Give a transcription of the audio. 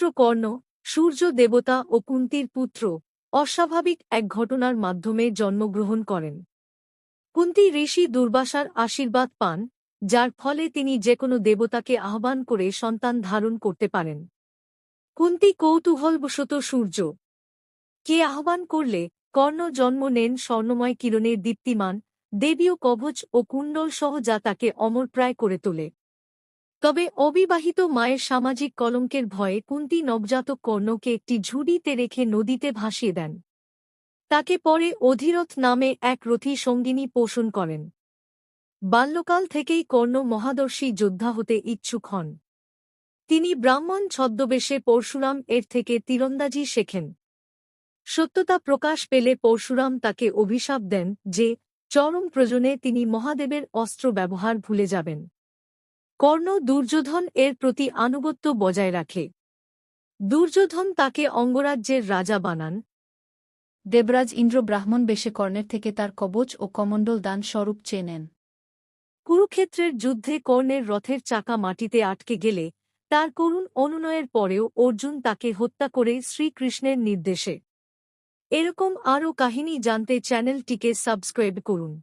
পুত্র কর্ণ, সূর্য দেবতা ও কুন্তির পুত্র, অস্বাভাবিক এক ঘটনার মাধ্যমে জন্মগ্রহণ করেন। কুন্তি ঋষি দুর্বাসার আশীর্বাদ পান, যার ফলে তিনি যেকোনো দেবতাকে আহ্বান করে সন্তান ধারণ করতে পারেন। কুন্তি কৌতূহলবশত সূর্য। কে আহ্বান করলে কর্ণ জন্ম নেন স্বর্ণময় কিরণের দীপ্তিমান, দেবীয় কবচ ও কুণ্ডল সহ যা তাকে অমরপ্রায় করে তোলে। তবে অবিবাহিত মায়ের সামাজিক কলঙ্কের ভয়ে কুন্তি নবজাতক কর্ণকে একটি ঝুড়িতে রেখে নদীতে ভাসিয়ে দেন। তাকে পরে অধীরথ নামে এক রথী সঙ্গিনী পোষণ করেন। বাল্যকাল থেকেই কর্ণ মহাদর্শী যোদ্ধা হতে ইচ্ছুক হন। তিনি ব্রাহ্মণ ছদ্মবেশে পরশুরাম এর থেকে তীরন্দাজি শেখেন। সত্যতা প্রকাশ পেলে পরশুরাম তাকে অভিশাপ দেন যে, চরম প্রয়োজনে তিনি মহাদেবের অস্ত্র ব্যবহার ভুলে যাবেন। কর্ণ দুর্যোধন এর প্রতি আনুগত্য বজায় রাখে। দুর্যোধন তাকে অঙ্গরাজ্যের রাজা বানান। দেবরাজ ইন্দ্র ব্রাহ্মণ বেশে কর্ণের থেকে তার কবচ ও কমণ্ডল দান স্বরূপ চেয়ে নেন। কুরুক্ষেত্রের যুদ্ধে কর্ণের রথের চাকা মাটিতে আটকে গেলে তার করুণ অনুনয়ের পরেও অর্জুন তাকে হত্যা করে শ্রীকৃষ্ণের নির্দেশে। এরকম আরও কাহিনী জানতে চ্যানেলটিকে সাবস্ক্রাইব করুন।